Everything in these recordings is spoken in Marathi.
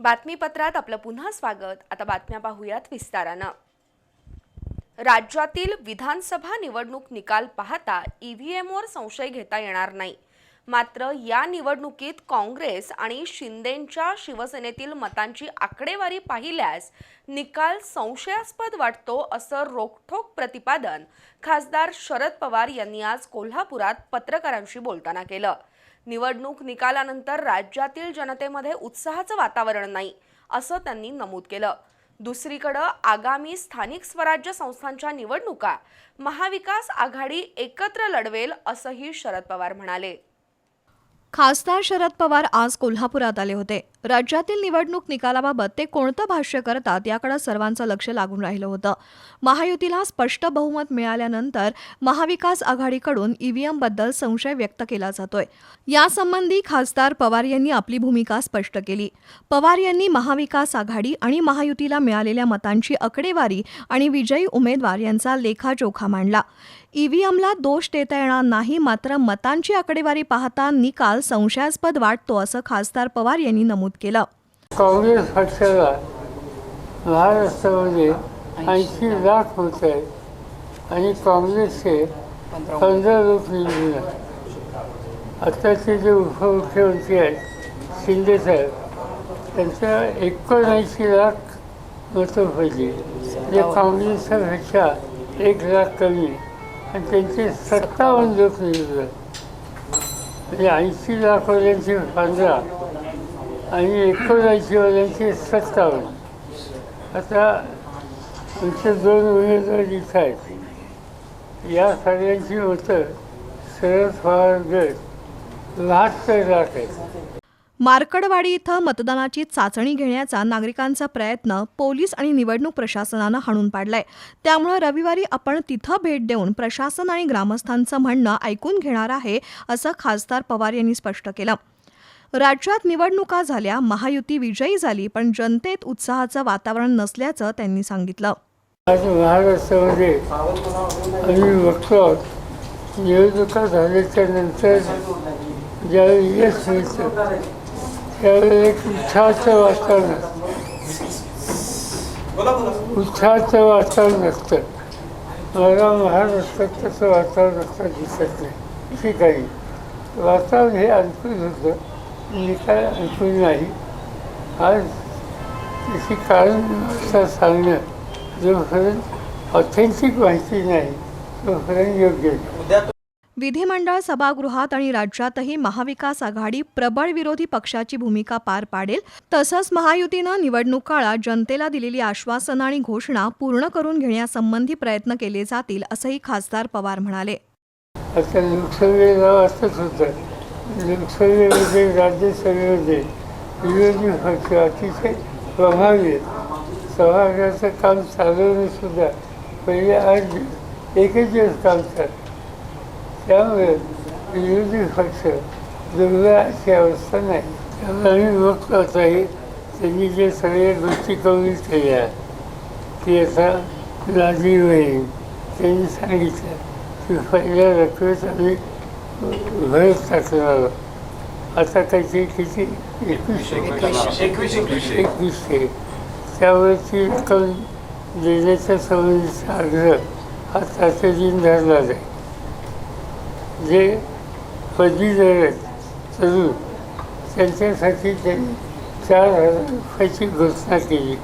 बातमीपत्रात आपलं पुन्हा स्वागत. आता बातम्या पाहूयात विस्तारानं. राज्यातील विधानसभा निवडणूक निकाल पाहता ईव्हीएमवर संशय घेता येणार नाही. मात्र या निवडणुकीत काँग्रेस आणि शिंदेंच्या शिवसेनेतील मतांची आकडेवारी पाहिल्यास निकाल संशयास्पद वाटतो असं रोखठोक प्रतिपादन खासदार शरद पवार यांनी आज कोल्हापुरात पत्रकारांशी बोलताना केलं. निवडणूक निकालानंतर राज्यातील जनतेमध्ये उत्साहाचं वातावरण नाही असं त्यांनी नमूद केलं. दुसरीकडं आगामी स्थानिक स्वराज्य संस्थांच्या निवडणुका महाविकास आघाडी एकत्र लढवेल असंही शरद पवार म्हणाले. खासदार शरद पवार आज कोल्हापुरात आले होते. राज्यातील निवडणूक निकालाबाबत ते कोणतं भाष्य करतात याकडे सर्वांचं लक्ष लागून राहिलं होतं. महायुतीला स्पष्ट बहुमत मिळाल्यानंतर महाविकास आघाडीकडून ईव्हीएमबद्दल संशय व्यक्त केला जातोय. यासंबंधी खासदार पवार यांनी आपली भूमिका स्पष्ट केली. पवार यांनी महाविकास आघाडी आणि महायुतीला मिळालेल्या मतांची आकडेवारी आणि विजयी उमेदवार यांचा लेखाजोखा मांडला. ईव्हीएमला दोष देता येणार नाही मात्र मतांची आकडेवारी पाहता निकाल संशयास्पद वाटतो असं खासदार पवार यांनी नमूद केलं. काँग्रेस पक्षाला महाराष्ट्रामध्ये ऐंशी लाख होत आहे आणि काँग्रेसचे पंधरा लोक निवडून आत्ताचे जे उपमुख्यमंत्री आहेत शिंदे साहेब त्यांच्या एकोणऐंशी लाख मतं पाहिजे जे काँग्रेसपेक्षा एक लाख कमी आहे. आणि त्यांचे सत्तावन्न लोक निवडून म्हणजे ऐंशी लाखवाल्यांचे पंधरा आणि एकोणऐंशीवाल्यांचे सत्तावन्न. आता आमचे दोन उमेदवार इथं आहेत. या सगळ्यांची मतं शरद पवार गट लाट तर लाट आहेत. मार्कडवाडी इथं मतदानाची चाचणी घेण्याचा नागरिकांचा प्रयत्न पोलीस आणि निवडणूक प्रशासनानं हाणून पाडलाय. त्यामुळे रविवारी आपण तिथं भेट देऊन प्रशासन आणि ग्रामस्थांचं म्हणणं ऐकून घेणार आहे असं खासदार पवार यांनी स्पष्ट केलं. राज्यात निवडणुका झाल्या महायुती विजयी झाली पण जनतेत उत्साहाचं वातावरण नसल्याचं त्यांनी सांगितलं. आज महाराष्ट्रामध्ये आम्ही बघतो निवडणुका झाल्याच्यानंतर ज्यावेळी यश मिळतं त्यावेळी एक उत्साहाचं वातावरण असतं. उत्साहाचं वातावरण असतं मला महाराष्ट्रात तसं वातावरण असतं दिसत नाही. ठिकाणी वातावरण हे अनुकूल होतं. निकाल अनुकूल नाही. आज त्याची कारण व्यवस्था सांगणं जोपर्यंत ऑथेंटिक माहिती नाही तोपर्यंत योग्य विधिमंडळ सभागृहात आणि राज्यातही महाविकास आघाडी प्रबळ विरोधी पक्षाची भूमिका पार पाडेल तसंच महायुतीनं निवडणूक काळात जनतेला दिलेली आश्वासनं आणि घोषणा पूर्ण करून घेण्यासंबंधी प्रयत्न केले जातील असंही खासदार पवार म्हणाले. आता लोकसभेला होतं. लोकसभेमध्ये राज्यसभेमध्ये विरोधी पक्ष अतिशय प्रभावी आहेत. सभागृहाचं काम चालवणं सुद्धा पहिले आठ दिवस एकच दिवस काम चालतं त्यामुळे विरोधी पक्ष दुर्गा अशी अवस्था नाही. त्यामुळे आम्ही बघतो आता हे त्यांनी जे सगळ्या गोष्टी कमी केल्या की आता लादी होईल. त्यांनी सांगितलं की पहिल्या रकमेत आम्ही टाकणार आहोत आता काहीतरी किती? एकवीसशे एकवीसशे त्यावरची रक्कम देण्याच्या संबंधीचा आग्रह हा तातडीने धरला जाईल जे पदवीधर आहेत तरुण त्यांच्यासाठी त्यांनी चार हजार रुपयाची घोषणा केली.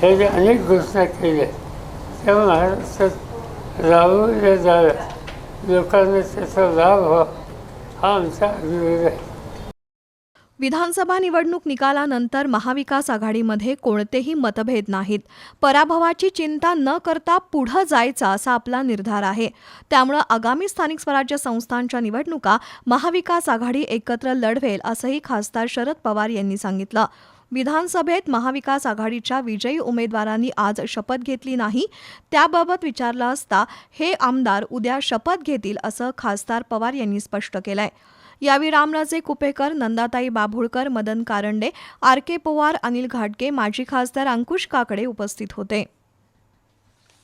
ह्या अनेक घोषणा केल्या. त्या महाराष्ट्रात राबवल्या जाव्या लोकांना त्याचा लाभ हा आमचा अनुरोध आहे विधानसभा निवडणूक निकालानंतर महाविकास आघाडीमध्ये कोणतेही मतभेद नाहीत. पराभवाची चिंता न करता पुढं जायचा असा आपला निर्धार आहे. त्यामुळं आगामी स्थानिक स्वराज्य संस्थांच्या निवडणुका महाविकास आघाडी एकत्र लढवेल असंही खासदार शरद पवार यांनी सांगितलं. विधानसभेत महाविकास आघाडीच्या विजयी उमेदवारांनी आज शपथ घेतली नाही त्याबाबत विचारलं असता हे आमदार उद्या शपथ घेतील असं खासदार पवार यांनी स्पष्ट केलंय. यावेळी रामराजे कुपेकर नंदाताई बाभुळकर मदन कारंडे आर के पवार अनिल घाटगे माजी खासदार अंकुश काकडे उपस्थित होते.